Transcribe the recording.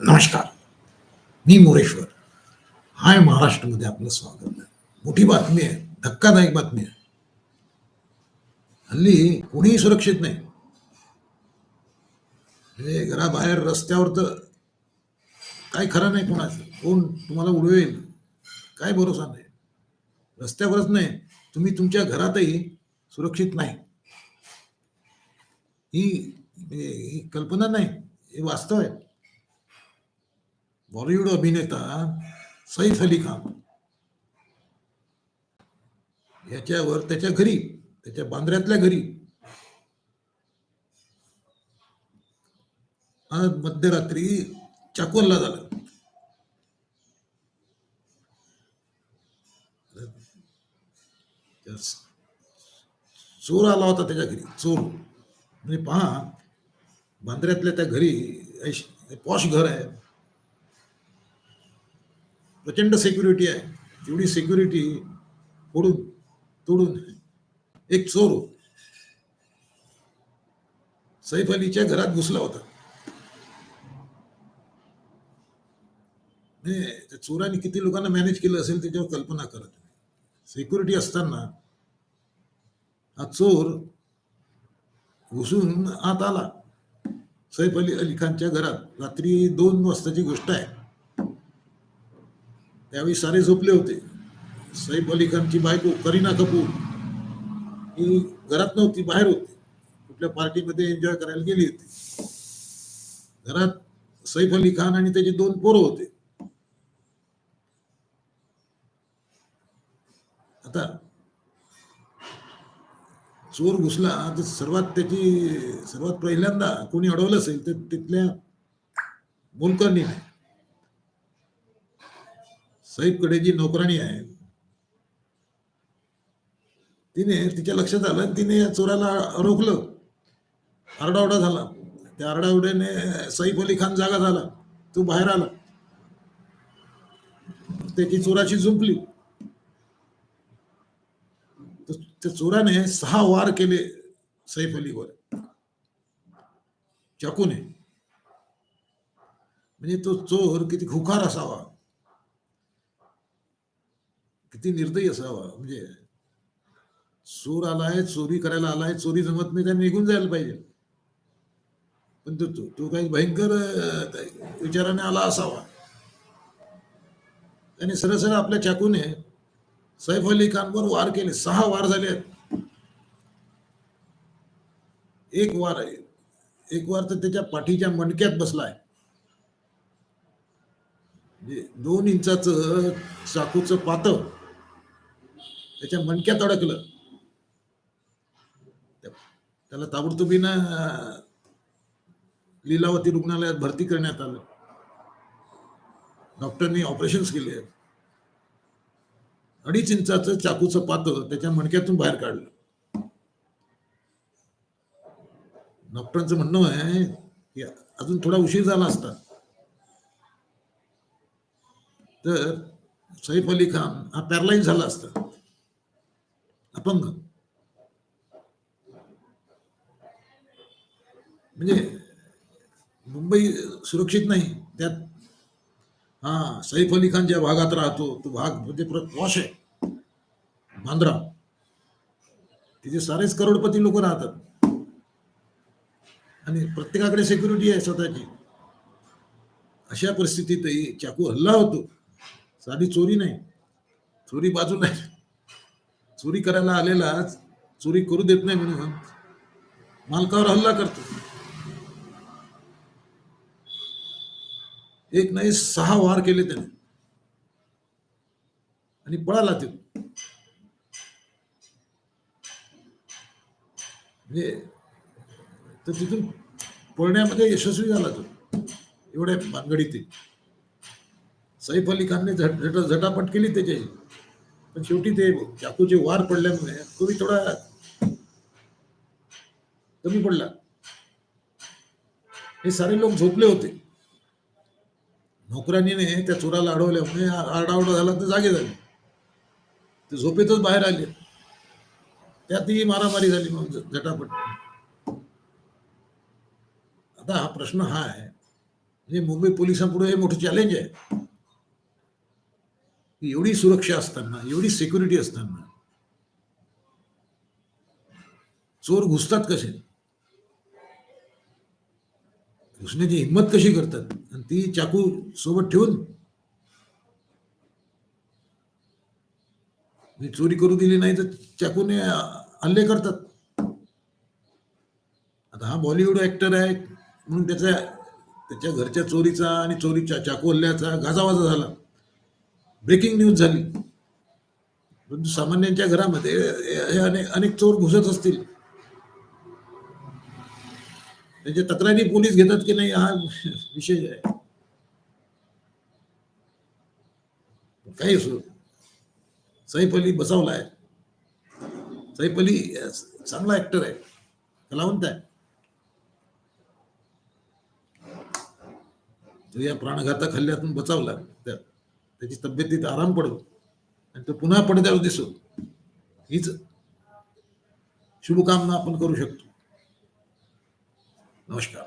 नमस्कार. मी मोरेश्वर. हाय महाराष्ट्रमध्ये आपलं स्वागत आहे. मोठी बातमी आहे. धक्कादायक बातमी आहे. हल्ली कोणीही सुरक्षित नाही. म्हणजे घराबाहेर रस्त्यावर तर काय खरं नाही कोणाचं. कोण तुम्हाला उडवेल? काय भरोसा नाही. रस्त्यावरच नाही. तुम्ही तुमच्या घरातही सुरक्षित नाही. ही ही कल्पना नाही. हे वास्तव आहे. बॉलिवूड अभिनेता सैफ अली खान. याच्यावर त्याच्या घरी त्याच्या बांद्र्यातल्या घरी. मध्यरात्री चाकोलला झालं. चोर आला होता त्याच्या घरी चोर. म्हणजे पहा बांद्र्यातल्या त्या घरी पॉश घर आहे. प्रचंड सिक्युरिटी आहे. एवढी सिक्युरिटी फोडून तोडून एक चोर सैफ अलीच्या घरात घुसला होता. त्या चोराने किती लोकांना मॅनेज केलं असेल त्याच्यावर कल्पना करा सिक्युरिटी असताना हा चोर घुसून आत आला. सैफ अली अली खानच्या घरात. रात्री दोन वाजताची गोष्ट आहे. त्यावेळी सारे झोपले होते. सैफ अली खानची बायको करीना कपूर ही घरात नव्हती बाहेर होती. कुठल्या पार्टीमध्ये एन्जॉय करायला गेली होती. घरात सैफ अली खान आणि त्याचे दोन पोरं होते. आता चोर घुसला तर सर्वात त्याची सर्वात पहिल्यांदा कोणी अडवलं असेल तर तिथल्या मोलकरणी नाही साहेबकडे जी नोकराणी आहे तिने तिच्या लक्षात आलं आणि तिने या चोराला रोखलं. आरडाओरडा झाला. त्या आरडाओरड्याने सईफ अली खान जागा झाला. तो बाहेर आला. त्याची चोराची झुंपली त्या चोराने सहा वार केले सैफ अलीवर चाकूने. म्हणजे तो चोर किती खुखार असावा. किती निर्दयी असावा. म्हणजे चोर आलाय चोरी करायला आलाय चोरी जमत नाही त्याने निघून जायला पाहिजे. पण तो तो- काही भयंकर विचाराने आला असावा. त्याने सरळ सरळ आपल्या चाकूने सैफ अली खानवर वार केले. सहा वार झाले आहेत. एक वार आहे एक वार तर त्याच्या पाठीच्या मणक्यात बसलाय. म्हणजे दोन इंचाच चाकूचं पातळ त्याच्या मणक्यात अडकलं त्याला ताबडतोबीनं लीलावती रुग्णालयात भरती करण्यात आलं. डॉक्टरनी ऑपरेशन्स केले अडीच इंचाचं चाकूचं पातं त्याच्या मणक्यातून बाहेर काढलं. डॉक्टरांचं म्हणणं आहे की अजून थोडा उशीर झाला असता. तर सैफ अली खान हा पॅरलाईन झाला असता. अपंग म्हणजे मुंबई सुरक्षित नाही त्यात हा सैफ अली खान ज्या भागात राहतो तो भाग म्हणजे वॉश आहे. बांद्रा. तिथे सारेच करोडपती लोक राहतात. आणि प्रत्येकाकडे सिक्युरिटी आहे स्वतःची. अशा परिस्थितीतही चाकू हल्ला होतो. साधी चोरी नाही. चोरी बाजू नाही चोरी करायला आलेला चोरी करू देत नाही म्हणून मालकावर हल्ला करतो. एक नाही सहा वार केले त्याने. आणि पळाला ते. म्हणजे तर तिथून पळण्यामध्ये यशस्वी झाला तो. एवढ्या भानगडी ते. सैफ अली खानने झट झटापट केली त्याच्याशी. पण शेवटी ते चाकूचे वार पडल्यामुळे कवी थोडा कमी पडला. हे सारे लोक झोपले होते. नोकरांनीने त्या चोराला अडवल्यामुळे आरडाओरडा झाला तर जागे झाले. ते झोपेतच बाहेर आले. त्यातही मारामारी झाली मग झटापट. आता हा प्रश्न हा आहे. म्हणजे मुंबई पोलिसांपुढे हे मोठं चॅलेंज आहे. एवढी सुरक्षा असताना एवढी सिक्युरिटी असताना चोर घुसतात कसे? घुसण्याची हिंमत कशी करतात? आणि ती चाकू सोबत ठेवून मी चोरी करू दिली नाही तर चाकूने हल्ले करतात. आता हा बॉलिवूड ऍक्टर आहे म्हणून त्याचा त्याच्या घरच्या चोरीचा आणि चोरीच्या चाकू हल्ल्याचा गाजावाजा झाला. ब्रेकिंग न्यूज झाली. परंतु सामान्यांच्या घरामध्ये हे अनेक अनेक चोर घुसत असतील. त्यांच्या तक्रारी पोलीस घेतात की नाही हा विषय आहे. काही असो. सैफ अली बसवलाय सैफ अली चांगला ऍक्टर आहे. कलावंत आहे. तो या प्राणघातक हल्ल्यातून बचावला. त्या- त्याची तब्येतीत आराम पडतो. आणि तो पुन्हा पडद्यावर दिसो हीच शुभकामना आपण करू शकतो. नमस्कार.